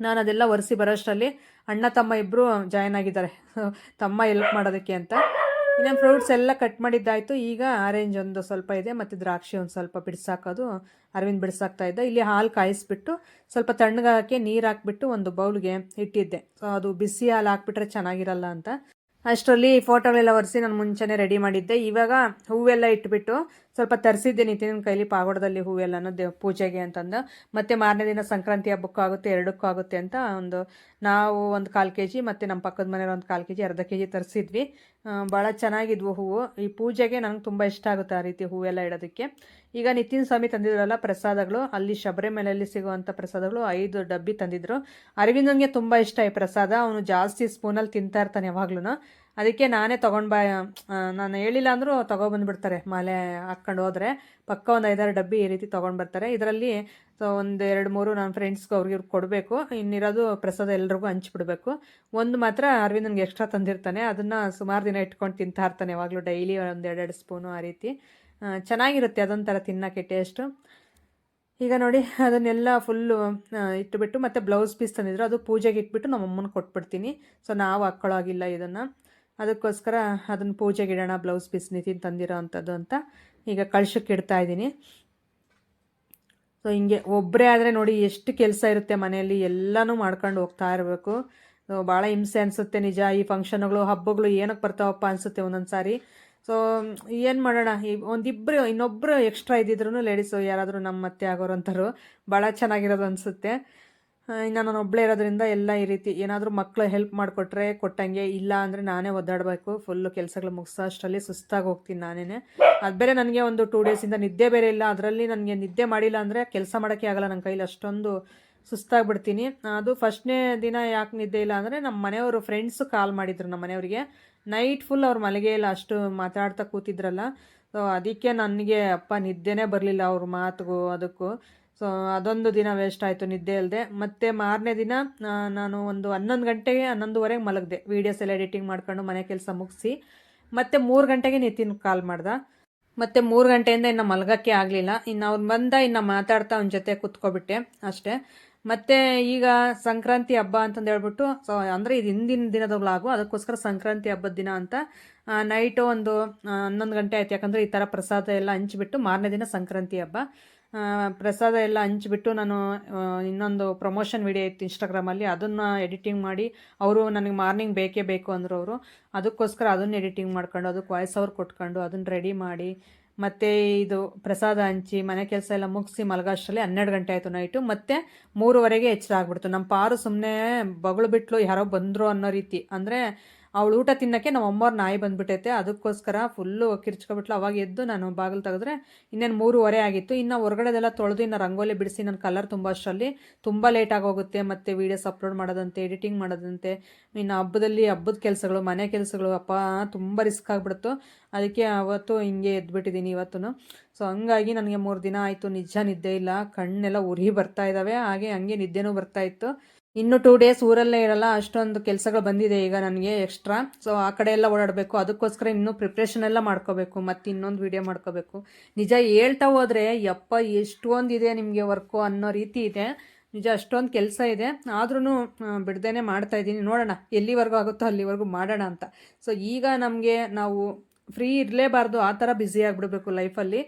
ನಾನು ಅದೆಲ್ಲ ಒರೆಸಿ ಬರೋಷ್ಟರಲ್ಲಿ ಅಣ್ಣ, ತಮ್ಮ ಇಬ್ಬರು ಜಾಯ್ನ್ ಆಗಿದ್ದಾರೆ. ತಮ್ಮ ಹೆಲ್ಪ್ ಮಾಡೋದಕ್ಕೆ ಅಂತ. ಇನ್ನೇನು ಫ್ರೂಟ್ಸ್ ಎಲ್ಲ ಕಟ್ ಮಾಡಿದ್ದಾಯಿತು. ಈಗ ಆರೆಂಜ್ ಒಂದು ಸ್ವಲ್ಪ ಇದೆ, ಮತ್ತು ದ್ರಾಕ್ಷಿ ಒಂದು ಸ್ವಲ್ಪ ಬಿಡಿಸಾಕೋದು. ಅರವಿಂದ್ ಬಿಡಿಸಾಕ್ತಾ ಇದ್ದ. ಇಲ್ಲಿ ಹಾಲು ಕಾಯಿಸ್ಬಿಟ್ಟು ಸ್ವಲ್ಪ ತಣ್ಣಗಾಕಿ ನೀರು ಹಾಕ್ಬಿಟ್ಟು ಒಂದು ಬೌಲ್ಗೆ ಇಟ್ಟಿದ್ದೆ. ಸೊ ಅದು ಬಿಸಿ ಹಾಲು ಹಾಕ್ಬಿಟ್ರೆ ಚೆನ್ನಾಗಿರಲ್ಲ ಅಂತ. ಅಷ್ಟರಲ್ಲಿ ಫೋಟೋಗಳೆಲ್ಲ ಒರೆಸಿ ನಾನು ಮುಂಚೆನೇ ರೆಡಿ ಮಾಡಿದ್ದೆ. ಇವಾಗ ಹೂವೆಲ್ಲ ಇಟ್ಬಿಟ್ಟು ಸ್ವಲ್ಪ ತರಿಸಿದ್ದೆ ನಿತಿನ ಕೈಲಿ ಪಾಗೋಡದಲ್ಲಿ ಹೂವೆಲ್ಲನೂ ದೇವ್ ಪೂಜೆಗೆ ಅಂತಂದು. ಮತ್ತು ಮಾರನೇ ದಿನ ಸಂಕ್ರಾಂತಿ ಹಬ್ಬಕ್ಕೂ ಆಗುತ್ತೆ, ಎರಡಕ್ಕೂ ಆಗುತ್ತೆ ಅಂತ ಒಂದು ನಾವು ಒಂದು ಕಾಲು ಕೆ ಜಿ ಮತ್ತು ನಮ್ಮ ಪಕ್ಕದ ಮನೆಯವ್ರು ಒಂದು ಕಾಲು ಕೆ ಜಿ ಅರ್ಧ ಕೆ ಜಿ ತರಿಸಿದ್ವಿ ಭಾಳ ಚೆನ್ನಾಗಿದ್ವು ಹೂವು. ಈ ಪೂಜೆಗೆ ನನಗೆ ತುಂಬ ಇಷ್ಟ ಆಗುತ್ತೆ ಆ ರೀತಿ ಹೂವೆಲ್ಲ ಇಡೋದಕ್ಕೆ. ಈಗ ನಿತಿನ್ ಸ್ವಾಮಿ ತಂದಿದ್ರಲ್ಲ ಪ್ರಸಾದಗಳು, ಅಲ್ಲಿ ಶಬರಿಮಲೆಯಲ್ಲಿ ಸಿಗುವಂಥ ಪ್ರಸಾದಗಳು ಐದು ಡಬ್ಬಿ ತಂದಿದ್ರು. ಅರವಿಂದನಿಗೆ ತುಂಬ ಇಷ್ಟ ಈ ಪ್ರಸಾದ. ಅವನು ಜಾಸ್ತಿ ಸ್ಪೂನಲ್ಲಿ ತಿಂತಾ ಇರ್ತಾನೆ ಯಾವಾಗ್ಲೂ ಅದಕ್ಕೆ ನಾನೇ ತೊಗೊಂಡು ಬಾ ನಾನು ಹೇಳಿಲ್ಲ ಅಂದರೂ ತೊಗೊಬಂದ್ಬಿಡ್ತಾರೆ. ಮಾಲೆ ಹಾಕ್ಕೊಂಡು ಹೋದರೆ ಪಕ್ಕ ಒಂದು ಐದಾರು ಡಬ್ಬಿ ಈ ರೀತಿ ತೊಗೊಂಡು ಬರ್ತಾರೆ. ಇದರಲ್ಲಿ ಸೊ ಒಂದು ಎರಡು ಮೂರು ನನ್ನ ಫ್ರೆಂಡ್ಸ್ಗೆ ಅವ್ರಿಗೆ ಕೊಡಬೇಕು. ಇನ್ನಿರೋದು ಪ್ರಸಾದ ಎಲ್ರಿಗೂ ಹಂಚ್ಬಿಡ್ಬೇಕು. ಒಂದು ಮಾತ್ರ ಅರವಿಂದನ್ಗೆ ಎಕ್ಸ್ಟ್ರಾ ತಂದಿರ್ತಾನೆ. ಅದನ್ನು ಸುಮಾರು ದಿನ ಇಟ್ಕೊಂಡು ತಿಂತಾ ಇರ್ತಾನೆ ಯಾವಾಗಲೂ ಡೈಲಿ ಒಂದು ಎರಡೆರಡು ಸ್ಪೂನು ಆ ರೀತಿ. ಚೆನ್ನಾಗಿರುತ್ತೆ ಅದೊಂಥರ ತಿನ್ನೋಕ್ಕೆ ಟೇಸ್ಟು ಈಗ ನೋಡಿ, ಅದನ್ನೆಲ್ಲ ಫುಲ್ಲು ಇಟ್ಟುಬಿಟ್ಟು ಮತ್ತು ಬ್ಲೌಸ್ ಪೀಸ್ ತಂದಿದ್ರು. ಅದು ಪೂಜೆಗೆ ಇಟ್ಬಿಟ್ಟು ನಮ್ಮ ಅಮ್ಮನ ಕೊಟ್ಬಿಡ್ತೀನಿ. ಸೊ ನಾವು ಹಾಕ್ಕೊಳ್ಳೋಗಿಲ್ಲ ಇದನ್ನು. ಅದಕ್ಕೋಸ್ಕರ ಅದನ್ನು ಪೂಜೆಗೆ ಇಡೋಣ ಬ್ಲೌಸ್ ಪೀಸ್ ನಿತಿನ್ ತಂದಿರೋ ಅಂಥದ್ದು ಅಂತ ಈಗ ಕಳ್ಸಕ್ಕೆ ಇಡ್ತಾ ಇದ್ದೀನಿ. ಸೊ ಹಿಂಗೆ ಒಬ್ಬರೇ ಆದರೆ ನೋಡಿ ಎಷ್ಟು ಕೆಲಸ ಇರುತ್ತೆ ಮನೆಯಲ್ಲಿ, ಎಲ್ಲನೂ ಮಾಡ್ಕೊಂಡು ಹೋಗ್ತಾ ಇರಬೇಕು. ಭಾಳ ಹಿಂಸೆ ಅನಿಸುತ್ತೆ ನಿಜ. ಈ ಫಂಕ್ಷನ್ಗಳು ಹಬ್ಬಗಳು ಏನಕ್ಕೆ ಬರ್ತಾವಪ್ಪ ಅನಿಸುತ್ತೆ ಒಂದೊಂದು ಸಾರಿ ಸೊ ಏನು ಮಾಡೋಣ? ಈ ಒಂದಿಬ್ಬರು ಇನ್ನೊಬ್ಬರು ಎಕ್ಸ್ಟ್ರಾ ಇದ್ದಿದ್ರು ಲೇಡೀಸು ಯಾರಾದರೂ ನಮ್ಮ ಮತ್ತೆ ಆಗೋರು ಅಂತಾರು ಭಾಳ ಚೆನ್ನಾಗಿರೋದು ಅನಿಸುತ್ತೆ. ಇನ್ನು ನಾನು ಒಬ್ಬಳೇ ಇರೋದ್ರಿಂದ ಎಲ್ಲ ಈ ರೀತಿ ಏನಾದರೂ ಮಕ್ಕಳು ಹೆಲ್ಪ್ ಮಾಡಿಕೊಟ್ರೆ ಕೊಟ್ಟಂಗೆ ಇಲ್ಲ ಅಂದರೆ ನಾನೇ ಒದ್ದಾಡಬೇಕು ಫುಲ್ಲು ಕೆಲಸಗಳು ಮುಗಿಸೋ ಅಷ್ಟರಲ್ಲಿ ಸುಸ್ತಾಗಿ ಹೋಗ್ತೀನಿ ನಾನೇ ಅದು ಬೇರೆ ನನಗೆ ಒಂದು ಟೂ ಡೇಸಿಂದ ನಿದ್ದೆ ಬೇರೆ ಇಲ್ಲ, ಅದರಲ್ಲಿ ನನಗೆ ನಿದ್ದೆ ಮಾಡಿಲ್ಲ ಅಂದರೆ ಕೆಲಸ ಮಾಡೋಕ್ಕೆ ಆಗಲ್ಲ ನನ್ನ ಕೈಲಿ ಅಷ್ಟೊಂದು ಸುಸ್ತಾಗ್ಬಿಡ್ತೀನಿ. ಅದು ಫಸ್ಟ್ನೇ ದಿನ ಯಾಕೆ ನಿದ್ದೆ ಇಲ್ಲ ಅಂದರೆ ನಮ್ಮ ಮನೆಯವರು ಫ್ರೆಂಡ್ಸು ಕಾಲ್ ಮಾಡಿದ್ರು ನಮ್ಮ ಮನೆಯವರಿಗೆ. ನೈಟ್ ಫುಲ್ ಅವ್ರು ಮಲಗೇ ಇಲ್ಲ, ಅಷ್ಟು ಮಾತಾಡ್ತಾ ಕೂತಿದ್ರಲ್ಲ. ಸೊ ಅದಕ್ಕೆ ನನಗೆ ಅಪ್ಪ ನಿದ್ದೆನೇ ಬರಲಿಲ್ಲ ಅವ್ರ ಮಾತಿಗೂ, ಅದಕ್ಕೂ. ಸೊ ಅದೊಂದು ದಿನ ವೇಸ್ಟ್ ಆಯಿತು, ನಿದ್ದೆ ಇಲ್ಲದೆ ಮತ್ತು ಮಾರನೇ ದಿನ ನಾನು ಒಂದು ಹನ್ನೊಂದು ಗಂಟೆಗೆ ಹನ್ನೊಂದುವರೆಗೆ ಮಲಗಿದೆ. ವೀಡಿಯೋಸ್ ಎಲ್ಲ ಎಡಿಟಿಂಗ್ ಮಾಡ್ಕೊಂಡು ಮನೆ ಕೆಲಸ ಮುಗಿಸಿ. ಮತ್ತು ಮೂರು ಗಂಟೆಗೆ ನಿತಿನ್ ಕಾಲ್ ಮಾಡ್ದೆ. ಮತ್ತು ಮೂರು ಗಂಟೆಯಿಂದ ಇನ್ನು ಮಲಗಕ್ಕೆ ಆಗಲಿಲ್ಲ. ಇನ್ನು ಅವ್ನು ಬಂದ, ಇನ್ನು ಮಾತಾಡ್ತಾ ಅವನ ಜೊತೆ ಕುತ್ಕೊಬಿಟ್ಟೆ ಅಷ್ಟೇ. ಮತ್ತು ಈಗ ಸಂಕ್ರಾಂತಿ ಹಬ್ಬ ಅಂತಂದು ಹೇಳ್ಬಿಟ್ಟು ಸೊ ಅಂದರೆ ಇದು ಹಿಂದಿನ ದಿನದ ಅದಕ್ಕೋಸ್ಕರ ಸಂಕ್ರಾಂತಿ ಹಬ್ಬದ ದಿನ ಅಂತ ನೈಟು ಒಂದು ಹನ್ನೊಂದು ಗಂಟೆ ಆಯ್ತು. ಯಾಕಂದರೆ ಈ ಥರ ಪ್ರಸಾದ ಎಲ್ಲ ಹಂಚಿಬಿಟ್ಟು ಮಾರನೇ ದಿನ ಸಂಕ್ರಾಂತಿ ಹಬ್ಬ. ಪ್ರಸಾದ ಎಲ್ಲ ಹಂಚಿಬಿಟ್ಟು ನಾನು ಇನ್ನೊಂದು ಪ್ರಮೋಷನ್ ವಿಡಿಯೋ ಇತ್ತು ಇನ್ಸ್ಟಾಗ್ರಾಮಲ್ಲಿ ಅದನ್ನು ಎಡಿಟಿಂಗ್ ಮಾಡಿ, ಅವರು ನನಗೆ ಮಾರ್ನಿಂಗ್ ಬೇಕೇ ಬೇಕು ಅಂದರು ಅವರು. ಅದಕ್ಕೋಸ್ಕರ ಅದನ್ನು ಎಡಿಟಿಂಗ್ ಮಾಡ್ಕೊಂಡು, ಅದಕ್ಕೆ ವಾಯ್ಸ್ ಅವ್ರು ಕೊಟ್ಕೊಂಡು, ಅದನ್ನು ರೆಡಿ ಮಾಡಿ, ಮತ್ತು ಇದು ಪ್ರಸಾದ ಹಂಚಿ, ಮನೆ ಕೆಲಸ ಎಲ್ಲ ಮುಗಿಸಿ ಮಲಗಷ್ಟರಲ್ಲಿ ಹನ್ನೆರಡು ಗಂಟೆ ಆಯಿತು ನೈಟು ಮತ್ತು ಮೂರುವರೆಗೆ ಎಚ್ಚರ ಆಗ್ಬಿಡ್ತು. ನಮ್ಮ ಪಾರು ಸುಮ್ಮನೆ ಬಗಳು ಬಿಟ್ಲು ಯಾರೋ ಬಂದರು ಅನ್ನೋ ರೀತಿ. ಅಂದರೆ ಅವಳು ಊಟ ತಿನ್ನೋಕ್ಕೆ ನಮ್ಮ ಅಮ್ಮವ್ರ ನಾಯಿ ಬಂದ್ಬಿಟ್ಟೈತೆ. ಅದಕ್ಕೋಸ್ಕರ ಫುಲ್ಲು ಕಿರ್ಚ್ಕೊಬಿಟ್ಲು. ಅವಾಗ ಎದ್ದು ನಾನು ಬಾಗಿಲು ತೆಗೆದ್ರೆ ಇನ್ನೇನು ಮೂರುವರೆ ಆಗಿತ್ತು. ಇನ್ನು ಹೊರಗಡೆದೆಲ್ಲ ತೊಳೆದು ಇನ್ನು ರಂಗೋಲಿ ಬಿಡಿಸಿ ನನ್ನ ಕಲರ್ ತುಂಬ ಅಷ್ಟರಲ್ಲಿ ತುಂಬ ಲೇಟಾಗಿ ಹೋಗುತ್ತೆ ಮತ್ತು ವೀಡಿಯೋಸ್ ಅಪ್ಲೋಡ್ ಮಾಡೋದಂತೆ ಎಡಿಟಿಂಗ್ ಮಾಡೋದಂತೆ. ಇನ್ನು ಹಬ್ಬದಲ್ಲಿ ಹಬ್ಬದ ಕೆಲಸಗಳು, ಮನೆ ಕೆಲಸಗಳು ಅಪ್ಪ ತುಂಬ ರಿಸ್ಕ್ ಆಗಿಬಿಡ್ತು. ಅದಕ್ಕೆ ಅವತ್ತು ಹಿಂಗೆ ಎದ್ಬಿಟ್ಟಿದ್ದೀನಿ ಇವತ್ತು ಸೊ ಹಂಗಾಗಿ ನನಗೆ ಮೂರು ದಿನ ಆಯಿತು. ನಿಜ ನಿದ್ದೆ ಇಲ್ಲ. ಕಣ್ಣೆಲ್ಲ ಉರಿ ಬರ್ತಾ ಇದ್ದಾವೆ ಹಾಗೆ ಹಂಗೆ ನಿದ್ದೆನೂ ಬರ್ತಾ ಇತ್ತು. ಇನ್ನು ಟೂ ಡೇಸ್ ಊರಲ್ಲೇ ಇರಲ್ಲ, ಅಷ್ಟೊಂದು ಕೆಲಸಗಳು ಬಂದಿದೆ ಈಗ ನನಗೆ ಎಕ್ಸ್ಟ್ರಾ ಸೊ ಆ ಕಡೆ ಎಲ್ಲ ಓಡಾಡಬೇಕು. ಅದಕ್ಕೋಸ್ಕರ ಇನ್ನೂ ಪ್ರಿಪ್ರೇಷನ್ ಎಲ್ಲ ಮಾಡ್ಕೋಬೇಕು, ಮತ್ತು ಇನ್ನೊಂದು ವಿಡಿಯೋ ಮಾಡ್ಕೋಬೇಕು. ನಿಜ ಹೇಳ್ತಾ ಹೋದರೆ, ಯಪ್ಪ, ಎಷ್ಟೊಂದು ಇದೆ ನಿಮಗೆ ವರ್ಕು ಅನ್ನೋ ರೀತಿ ಇದೆ. ನಿಜ ಅಷ್ಟೊಂದು ಕೆಲಸ ಇದೆ. ಆದ್ರೂ ಬಿಡ್ದೇನೆ ಮಾಡ್ತಾ ಇದ್ದೀನಿ. ನೋಡೋಣ, ಎಲ್ಲಿವರೆಗೂ ಆಗುತ್ತೋ ಅಲ್ಲಿವರೆಗೂ ಮಾಡೋಣ ಅಂತ. ಸೊ ಈಗ ನಮಗೆ ನಾವು ಫ್ರೀ ಇರಲೇಬಾರ್ದು. ಆ ಥರ ಬ್ಯುಸಿ ಆಗಿಬಿಡ್ಬೇಕು ಲೈಫಲ್ಲಿ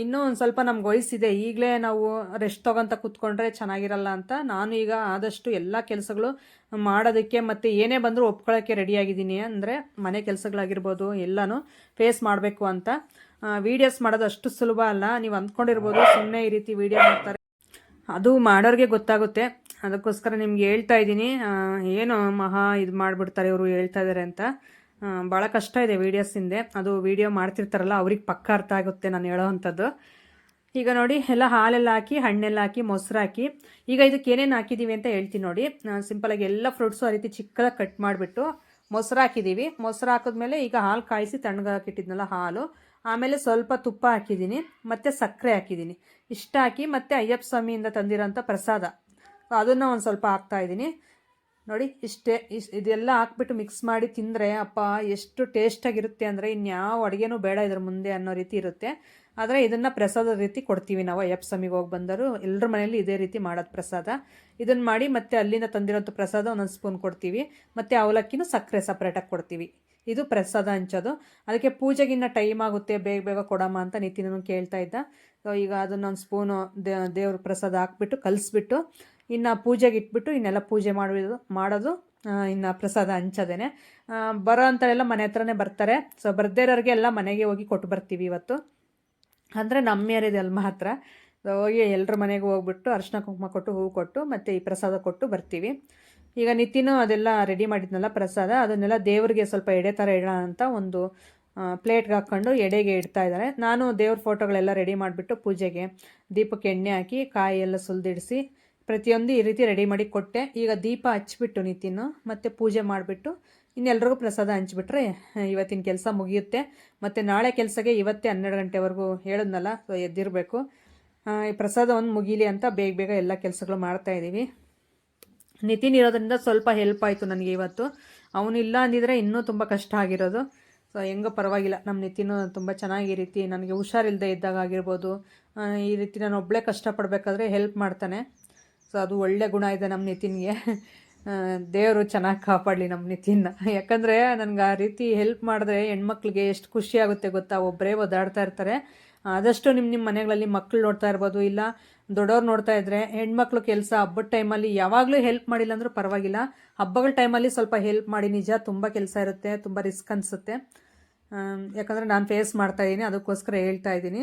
ಇನ್ನೂ ಒಂದು ಸ್ವಲ್ಪ ನಮ್ಗೆ ವಯಸ್ಸಿದೆ ಈಗಲೇ ನಾವು ರೆಸ್ಟ್ ತೊಗೊತ ಕೂತ್ಕೊಂಡ್ರೆ ಚೆನ್ನಾಗಿರಲ್ಲ ಅಂತ ನಾನು ಈಗ ಆದಷ್ಟು ಎಲ್ಲ ಕೆಲಸಗಳು ಮಾಡೋದಕ್ಕೆ ಮತ್ತು ಏನೇ ಬಂದರೂ ಒಪ್ಕೊಳ್ಳೋಕ್ಕೆ ರೆಡಿಯಾಗಿದ್ದೀನಿ ಅಂದರೆ ಮನೆ ಕೆಲಸಗಳಾಗಿರ್ಬೋದು ಎಲ್ಲನೂ ಫೇಸ್ ಮಾಡಬೇಕು ಅಂತ. ವೀಡಿಯೋಸ್ ಮಾಡೋದು ಅಷ್ಟು ಸುಲಭ ಅಲ್ಲ. ನೀವು ಅಂದ್ಕೊಂಡಿರ್ಬೋದು ಸುಮ್ಮನೆ ಈ ರೀತಿ ವೀಡಿಯೋ ಮಾಡ್ತಾರೆ. ಅದು ಮಾಡೋರಿಗೆ ಗೊತ್ತಾಗುತ್ತೆ. ಅದಕ್ಕೋಸ್ಕರ ನಿಮ್ಗೆ ಹೇಳ್ತಾ ಇದ್ದೀನಿ. ಏನು ಮಹಾ ಇದು ಮಾಡಿಬಿಡ್ತಾರೆ ಇವರು ಹೇಳ್ತಾ ಇದ್ದಾರೆ ಅಂತ. ಭಾಳ ಕಷ್ಟ ಇದೆ ವೀಡಿಯೋಸ್ ಹಿಂದೆ. ಅದು ವೀಡಿಯೋ ಮಾಡ್ತಿರ್ತಾರಲ್ಲ, ಅವ್ರಿಗೆ ಪಕ್ಕ ಅರ್ಥ ಆಗುತ್ತೆ ನಾನು ಹೇಳೋವಂಥದ್ದು ಈಗ ನೋಡಿ, ಎಲ್ಲ ಹಾಲೆಲ್ಲ ಹಾಕಿ, ಹಣ್ಣೆಲ್ಲ ಹಾಕಿ, ಮೊಸರು ಹಾಕಿ. ಈಗ ಇದಕ್ಕೆ ಏನೇನು ಹಾಕಿದ್ದೀವಿ ಅಂತ ಹೇಳ್ತೀನಿ ನೋಡಿ. ಸಿಂಪಲಾಗಿ ಎಲ್ಲ ಫ್ರೂಟ್ಸು ಆ ರೀತಿ ಚಿಕ್ಕದಾಗಿ ಕಟ್ ಮಾಡಿಬಿಟ್ಟು ಮೊಸರು ಹಾಕಿದ್ದೀವಿ ಮೊಸರು ಹಾಕಿದ್ಮೇಲೆ ಈಗ ಹಾಲು ಕಾಯಿಸಿ ತಣ್ಣಗಾಕಿಟ್ಟಿದ್ನಲ್ಲ ಹಾಲು. ಆಮೇಲೆ ಸ್ವಲ್ಪ ತುಪ್ಪ ಹಾಕಿದ್ದೀನಿ ಮತ್ತು ಸಕ್ಕರೆ ಹಾಕಿದ್ದೀನಿ ಇಷ್ಟ ಹಾಕಿ ಮತ್ತು ಅಯ್ಯಪ್ಪ ಸ್ವಾಮಿಯಿಂದ ತಂದಿರೋಂಥ ಪ್ರಸಾದ. ಅದನ್ನು ಒಂದು ಸ್ವಲ್ಪ ಹಾಕ್ತಾ ಇದ್ದೀನಿ. ನೋಡಿ, ಇಷ್ಟೇ, ಇಸ್, ಇದೆಲ್ಲ ಹಾಕ್ಬಿಟ್ಟು ಮಿಕ್ಸ್ ಮಾಡಿ ತಿಂದರೆ ಅಪ್ಪ, ಎಷ್ಟು ಟೇಸ್ಟಾಗಿರುತ್ತೆ ಅಂದರೆ ಇನ್ಯಾವ ಅಡುಗೆನೂ ಬೇಡ ಇದ್ರ ಮುಂದೆ ಅನ್ನೋ ರೀತಿ ಇರುತ್ತೆ. ಆದರೆ ಇದನ್ನು ಪ್ರಸಾದದ ರೀತಿ ಕೊಡ್ತೀವಿ ನಾವು, ಅಯ್ಯಪ್ಪ ಸ್ವಾಮಿಗೆ ಹೋಗಿ ಬಂದರು ಎಲ್ಲರ ಮನೆಯಲ್ಲಿ ಇದೇ ರೀತಿ ಮಾಡೋದು ಪ್ರಸಾದ. ಇದನ್ನು ಮಾಡಿ ಮತ್ತೆ ಅಲ್ಲಿಂದ ತಂದಿರೋಂಥ ಪ್ರಸಾದ ಒಂದೊಂದು ಸ್ಪೂನ್ ಕೊಡ್ತೀವಿ. ಮತ್ತು ಅವಲಕ್ಕಿನೂ ಸಕ್ಕರೆ ಸಪ್ರೇಟಾಗಿ ಕೊಡ್ತೀವಿ. ಇದು ಪ್ರಸಾದ ಹಂಚೋದು. ಅದಕ್ಕೆ ಪೂಜೆಗಿನ್ನ ಟೈಮ್ ಆಗುತ್ತೆ, ಬೇಗ ಬೇಗ ಕೊಡಮ್ಮ ಅಂತ ನಿತಿನೂ ಕೇಳ್ತಾ ಇದ್ದ. ಈಗ ಅದನ್ನೊಂದು ಸ್ಪೂನು ದೇವ್ರ ಪ್ರಸಾದ ಹಾಕ್ಬಿಟ್ಟು ಕಲಿಸ್ಬಿಟ್ಟು ಇನ್ನು ಪೂಜೆಗೆ ಇಟ್ಬಿಟ್ಟು ಇನ್ನೆಲ್ಲ ಪೂಜೆ ಮಾಡೋದು ಮಾಡೋದು ಇನ್ನು ಪ್ರಸಾದ ಹಂಚೋದೇನೆ. ಬರೋ ಅಂಥವೆಲ್ಲ ಮನೆ ಹತ್ರನೇ ಬರ್ತಾರೆ. ಸೊ ಬರ್ದೇ ಇರೋರಿಗೆ ಎಲ್ಲ ಮನೆಗೆ ಹೋಗಿ ಕೊಟ್ಟು ಬರ್ತೀವಿ ಇವತ್ತು. ಅಂದರೆ ನಮ್ಮ ಏರಿಯಾದಲ್ಲಿ ಮಾತ್ರ. ಹೋಗಿ ಎಲ್ಲರ ಮನೆಗೆ ಹೋಗ್ಬಿಟ್ಟು ಅರ್ಶಿನ ಕುಂಕುಮ ಕೊಟ್ಟು ಹೂವು ಕೊಟ್ಟು ಮತ್ತು ಈ ಪ್ರಸಾದ ಕೊಟ್ಟು ಬರ್ತೀವಿ. ಈಗ ನಿತಿನೂ ಅದೆಲ್ಲ ರೆಡಿ ಮಾಡಿದ್ನಲ್ಲ ಪ್ರಸಾದ, ಅದನ್ನೆಲ್ಲ ದೇವರಿಗೆ ಸ್ವಲ್ಪ ಎಡೆ ಥರ ಇಡೋಣ ಅಂತ ಒಂದು ಪ್ಲೇಟ್ಗೆ ಹಾಕ್ಕೊಂಡು ಎಡೆಗೆ ಇಡ್ತಾ ಇದ್ದಾರೆ. ನಾನು ದೇವ್ರ ಫೋಟೋಗಳೆಲ್ಲ ರೆಡಿ ಮಾಡಿಬಿಟ್ಟು ಪೂಜೆಗೆ ದೀಪಕ್ಕೆ ಎಣ್ಣೆ ಹಾಕಿ ಕಾಯಿ ಎಲ್ಲ ಸುಲಿದಿಡಿಸಿ ಪ್ರತಿಯೊಂದು ಈ ರೀತಿ ರೆಡಿ ಮಾಡಿ ಕೊಟ್ಟೆ. ಈಗ ದೀಪ ಹಚ್ಬಿಟ್ಟು ನಿತಿನು ಮತ್ತು ಪೂಜೆ ಮಾಡಿಬಿಟ್ಟು ಇನ್ನೆಲ್ರಿಗೂ ಪ್ರಸಾದ ಹಂಚ್ಬಿಟ್ರೆ ಇವತ್ತಿನ ಕೆಲಸ ಮುಗಿಯುತ್ತೆ. ಮತ್ತು ನಾಳೆ ಕೆಲಸಕ್ಕೆ ಇವತ್ತೇ ಹನ್ನೆರಡು ಗಂಟೆವರೆಗೂ ಹೇಳಿದ್ನಲ್ಲ, ಸೊ ಎದ್ದಿರಬೇಕು. ಈ ಪ್ರಸಾದ ಒಂದು ಮುಗೀಲಿ ಅಂತ ಬೇಗ ಬೇಗ ಎಲ್ಲ ಕೆಲಸಗಳು ಮಾಡ್ತಾಯಿದ್ದೀವಿ ನಿತಿನ್ ಇರೋದ್ರಿಂದ ಸ್ವಲ್ಪ ಹೆಲ್ಪ್ ಆಯಿತು ನನಗೆ ಇವತ್ತು. ಅವನಿಲ್ಲ ಅಂದಿದ್ರೆ ಇನ್ನೂ ತುಂಬ ಕಷ್ಟ ಆಗಿರೋದು. ಸೊ ಹೆಂಗೋ ಪರವಾಗಿಲ್ಲ ನಮ್ಮ ನಿತಿನು ತುಂಬ ಚೆನ್ನಾಗಿ ರೀತಿ ನನಗೆ ಹುಷಾರಿಲ್ಲದೆ ಇದ್ದಾಗ ಆಗಿರ್ಬೋದು ಈ ರೀತಿ ನಾನು ಒಬ್ಬಳೇ ಕಷ್ಟಪಡಬೇಕಾದ್ರೆ ಹೆಲ್ಪ್ ಮಾಡ್ತಾನೆ. ಸೊ ಅದು ಒಳ್ಳೆ ಗುಣ ಇದೆ ನಮ್ಮ ನಿತಿನ್ಗೆ. ದೇವರು ಚೆನ್ನಾಗಿ ಕಾಪಾಡಲಿ ನಮ್ಮ ನಿತಿನ್ನ. ಯಾಕಂದರೆ ನನಗೆ ಆ ರೀತಿ ಹೆಲ್ಪ್ ಮಾಡಿದ್ರೆ ಹೆಣ್ಮಕ್ಳಿಗೆ ಎಷ್ಟು ಖುಷಿ ಆಗುತ್ತೆ ಗೊತ್ತಾ? ಒಬ್ಬರೇ ಒದ್ದಾಡ್ತಾ ಇರ್ತಾರೆ. ಆದಷ್ಟು ನಿಮ್ಮ ನಿಮ್ಮ ಮನೆಗಳಲ್ಲಿ ಮಕ್ಕಳು ನೋಡ್ತಾ ಇರ್ಬೋದು, ಇಲ್ಲ ದೊಡ್ಡವ್ರು ನೋಡ್ತಾ ಇದ್ರೆ ಹೆಣ್ಮಕ್ಳು ಕೆಲಸ ಹಬ್ಬದ ಟೈಮಲ್ಲಿ ಯಾವಾಗಲೂ ಹೆಲ್ಪ್ ಮಾಡಿಲ್ಲ ಅಂದರೂ ಪರವಾಗಿಲ್ಲ. ಹಬ್ಬಗಳ ಟೈಮಲ್ಲಿ ಸ್ವಲ್ಪ ಹೆಲ್ಪ್ ಮಾಡಿ, ನಿಜ ತುಂಬ ಕೆಲಸ ಇರುತ್ತೆ, ತುಂಬ ರಿಸ್ಕ್ ಅನಿಸುತ್ತೆ. ಯಾಕಂದರೆ ನಾನು ಫೇಸ್ ಮಾಡ್ತಾ ಇದ್ದೀನಿ ಅದಕ್ಕೋಸ್ಕರ ಹೇಳ್ತಾ ಇದ್ದೀನಿ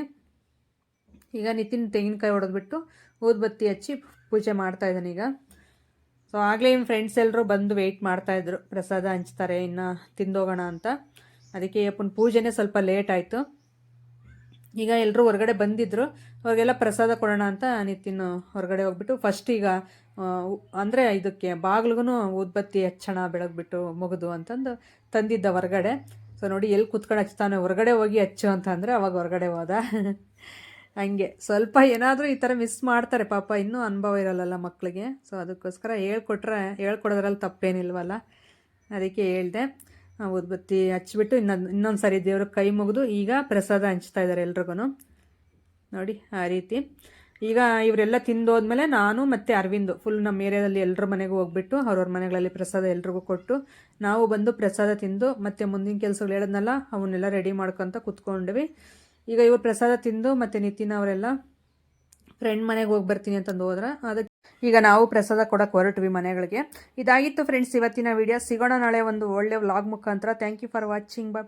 ಈಗ ನಿತಿನ್ ತೆಂಗಿನಕಾಯಿ ಹೊಡೆದ್ಬಿಟ್ಟು ಊದ್ಬತ್ತಿ ಹಚ್ಚಿ ಪೂಜೆ ಮಾಡ್ತಾ ಇದ್ದಾನೆ ಈಗ. ಸೊ ಆಗಲೇ ನಿಮ್ಮ ಫ್ರೆಂಡ್ಸ್ ಎಲ್ಲರೂ ಬಂದು ವೆಯ್ಟ್ ಮಾಡ್ತಾಯಿದ್ರು ಪ್ರಸಾದ ಹಂಚ್ತಾರೆ, ಇನ್ನು ತಿಂದೋಗೋಣ ಅಂತ. ಅದಕ್ಕೆ ಅಪ್ಪನ ಪೂಜೆನೇ ಸ್ವಲ್ಪ ಲೇಟ್ ಆಯಿತು. ಈಗ ಎಲ್ಲರೂ ಹೊರಗಡೆ ಬಂದಿದ್ದರು ಅವ್ರಿಗೆಲ್ಲ ಪ್ರಸಾದ ಕೊಡೋಣ ಅಂತ ನಿತಿನ್ ಹೊರಗಡೆ ಹೋಗ್ಬಿಟ್ಟು ಫಸ್ಟ್ ಈಗ ಅಂದರೆ ಇದಕ್ಕೆ ಬಾಗ್ಲಿಗೂ ಉದ್ಬತ್ತಿ ಹಚ್ಚೋಣ, ಬೆಳಗ್ಬಿಟ್ಟು ಮುಗಿದು ಅಂತಂದು ತಂದಿದ್ದ ಹೊರಗಡೆ. ಸೊ ನೋಡಿ ಎಲ್ಲಿ ಕುತ್ಕೊಂಡು ಹಚ್ತಾನೆ, ಹೊರಗಡೆ ಹೋಗಿ ಹಚ್ಚು ಅಂತ ಅಂದರೆ ಅವಾಗ ಹೊರಗಡೆ ಹೋದ. ಹಂಗೆ. ಸ್ವಲ್ಪ ಏನಾದರೂ ಈ ಥರ ಮಿಸ್ ಮಾಡ್ತಾರೆ ಪಾಪ. ಇನ್ನೂ ಅನುಭವ ಇರಲ್ಲಲ್ಲ ಮಕ್ಕಳಿಗೆ ಸೊ ಅದಕ್ಕೋಸ್ಕರ ಹೇಳ್ಕೊಟ್ರೆ, ಹೇಳ್ಕೊಡೋದ್ರಲ್ಲಿ ತಪ್ಪೇನಿಲ್ವಲ್ಲ? ಅದಕ್ಕೆ ಹೇಳಿದೆ. ಉದ್ಬತ್ತಿ ಹಚ್ಬಿಟ್ಟು ಇನ್ನೊಂದು ಇನ್ನೊಂದು ಸಾರಿ ದೇವ್ರ ಕೈ ಮುಗಿದು ಈಗ ಪ್ರಸಾದ ಹಂಚ್ತಾ ಇದ್ದಾರೆ ಎಲ್ರಿಗೂ ನೋಡಿ, ಆ ರೀತಿ. ಈಗ ಇವರೆಲ್ಲ ತಿಂದೋದ್ಮೇಲೆ ನಾನು ಮತ್ತು ಅರವಿಂದು ಫುಲ್ ನಮ್ಮ ಏರಿಯಾದಲ್ಲಿ ಎಲ್ಲರ ಮನೆಗೂ ಹೋಗ್ಬಿಟ್ಟು ಅವ್ರವ್ರ ಮನೆಗಳಲ್ಲಿ ಪ್ರಸಾದ ಎಲ್ರಿಗೂ ಕೊಟ್ಟು ನಾವು ಬಂದು ಪ್ರಸಾದ ತಿಂದು ಮತ್ತೆ ಮುಂದಿನ ಕೆಲಸಗಳು ಹೇಳೋದ್ನಲ್ಲ, ಅವನ್ನೆಲ್ಲ ರೆಡಿ ಮಾಡ್ಕೊತ ಕುತ್ಕೊಂಡ್ವಿ. ಈಗ ಇವರು ಪ್ರಸಾದ ತಿಂದು ಮತ್ತು ನಿತಿನ್ ಅವರೆಲ್ಲ ಫ್ರೆಂಡ್ ಮನೆಗೆ ಹೋಗಿ ಬರ್ತೀನಿ ಅಂತಂದು ಹೋದ್ರೆ ಅದಕ್ಕೆ ಈಗ ನಾವು ಪ್ರಸಾದ ಕೊಡಕ್ಕೆ ಹೊರಟ್ವಿ ಮನೆಗಳಿಗೆ. ಇದಾಗಿತ್ತು ಫ್ರೆಂಡ್ಸ್ ಇವತ್ತಿನ ವಿಡಿಯೋ ಸಿಗೋಣ ನಾಳೆ ಒಂದು ಒಳ್ಳೆ ವ್ಲಾಗ್ ಮುಖಾಂತರ. Thank you for watching bye